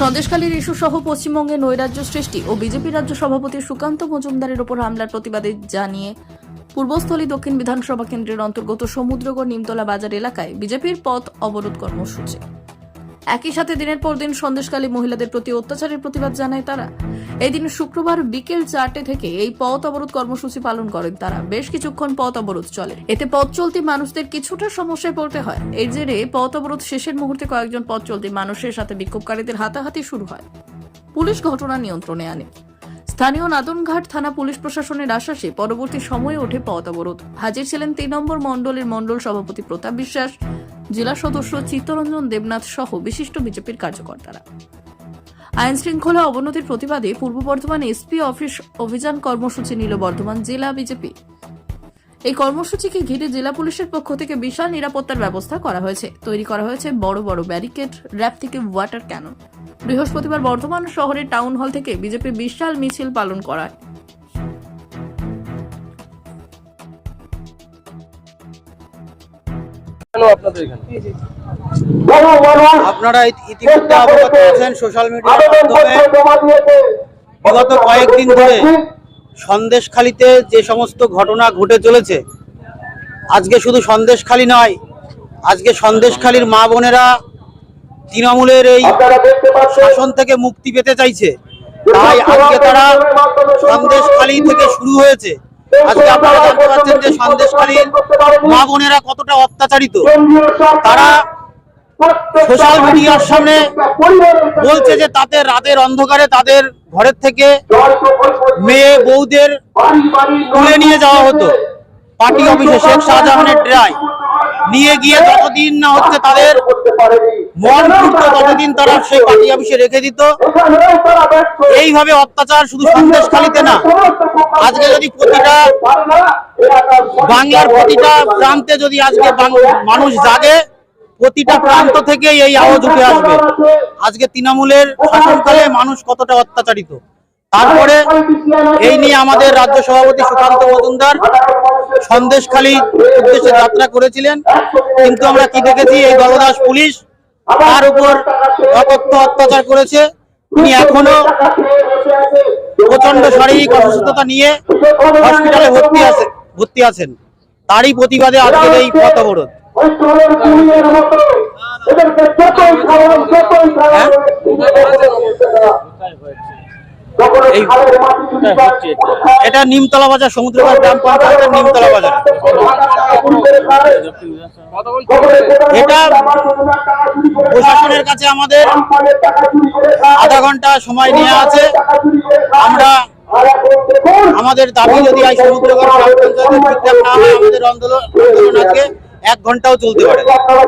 সন্দেশখালীর ইস্যু সহ পশ্চিমবঙ্গে নৈরাজ্য সৃষ্টি ও বিজেপি রাজ্য সভাপতি সুকান্ত মজুমদারের ওপর হামলার প্রতিবাদে জানিয়ে পূর্বস্থলী দক্ষিণ বিধানসভা কেন্দ্রের অন্তর্গত সমুদ্রগড় নিমতলা বাজার এলাকায় বিজেপির পথ অবরোধ কর্মসূচি। একই সাথে দিনের পর দিন সন্দেশকালী মহিলাদের প্রতি অত্যাচারের প্রতিবাদ জানায় তারা। এই দিন শুক্রবার বিকেল চারটে থেকে এই পথ অবরোধ কর্মসূচি পালন করেন তারা। বেশ কিছুক্ষণ পথ অবরোধ চলে। এতে পথ চলতি মানুষদের কিছুটা সমস্যায় পড়তে হয়। এর জেরে পথ অবরোধ শেষের মুহূর্তে কয়েকজন পথ চলতি মানুষের সাথে বিক্ষোভকারীদের হাতাহাতি শুরু হয়। পুলিশ ঘটনা নিয়ন্ত্রণে আনে। স্থানীয় নাদনঘাট থানা পুলিশ প্রশাসনের আশ্বাসে পরবর্তী সময়ে ওঠে পথ অবরোধ। হাজির ছিলেন তিন নম্বর মণ্ডলের মণ্ডল সভাপতি প্রতাপ বিশ্বাস, জেলা সদস্য চিত্তরঞ্জন দেবনাথ সহ বিশিষ্ট বিজেপির কার্যকর্তারা। আইন শৃঙ্খলা অবনতির প্রতিবাদে পূর্ব বর্ধমান এসপি অফিস অভিযান কর্মসূচি নিল বর্ধমান জেলা বিজেপি। এই কর্মসূচিকে ঘিরে জেলা পুলিশের পক্ষ থেকে বিশাল নিরাপত্তার ব্যবস্থা করা হয়েছে। তৈরি করা হয়েছে বড় বড় ব্যারিকেড র্যাপ থেকে ওয়াটার ক্যানন। বৃহস্পতিবার বর্ধমান শহরের টাউন হল থেকে বিজেপি বিশাল মিছিল পালন করায়। আপনাদের এখানে। আপনারা ইতি- ইতিমধ্যে অবগত আছেন সোশ্যাল মিডিয়ার মাধ্যমে। বিগত কয়েকদিন ধরে সন্দেশখালিতে যে সমস্ত ঘটনা ঘটে চলেছে আজকে শুধু সন্দেশখালি নয় আজকে সন্দেশখালির মা বোনেরা তৃণমূলের এই শাসন থেকে মুক্তি পেতে চাইছে। তাই আজকে তারা সন্দেশখালি থেকে শুরু হয়েছে। আজকে আপনারা জানতে পারছেন যে সন্দেশখালীর মা বোনেরা কতটা অত্যাচারিত। তারা সোশ্যাল মিডিয়ার সামনে বলছে যে তাদের রাতের অন্ধকারে তাদের ঘরের থেকে মেয়ে বউদের তুলে নিয়ে যাওয়া হতো। পার্টি অফিসে শেখ শাহজাহানের ড্রাই। নিয়ে গিয়ে যতদিন না হচ্ছে তাদের মন তারা সেই পার্টি অফিসে রেখে দিত? এইভাবে অত্যাচার শুধু সন্দেশখালিতে না। আজকে যদি প্রতিটা বাংলার প্রতিটা প্রান্তে যদি আজকে মানুষ জাগে প্রতিটা প্রান্ত থেকে এই আওয়াজ উঠে আসবে। আজকে তৃণমূলের শাসনকালে মানুষ কতটা অত্যাচারিত। তারপরে এই নিয়ে আমাদের রাজ্য সভাপতি সুকান্ত মজুমদার সন্দেশখালী উদ্দেশ্যে যাত্রা করেছিলেন। কিন্তু আমরা কি দেখেছি? এই দলদাস পুলিশ তার উপর অকথ্য অত্যাচার করেছে তিনি এখনও প্রচণ্ড শারীরিক অসুস্থতা নিয়ে হসপিটালে ভর্তি আছে ভর্তি আছেন তারই প্রতিবাদে আজকের এই পথ অবরোধ এটা? এটা নিমতলা বাজার সমুদ্রপাড় গ্রাম পঞ্চায়েতের নিমতলা বাজার এটা প্রশাসনের কাছে আমাদের আধা ঘণ্টা সময় নিয়ে আছে। আমরা আমাদের দাবি যদি এই সমুদ্রগড় পঞ্চায়েতের ঠিকঠাক না হয়, আমাদের আন্দোলন আন্দোলন আজকে এক ঘন্টাও চলতে পারে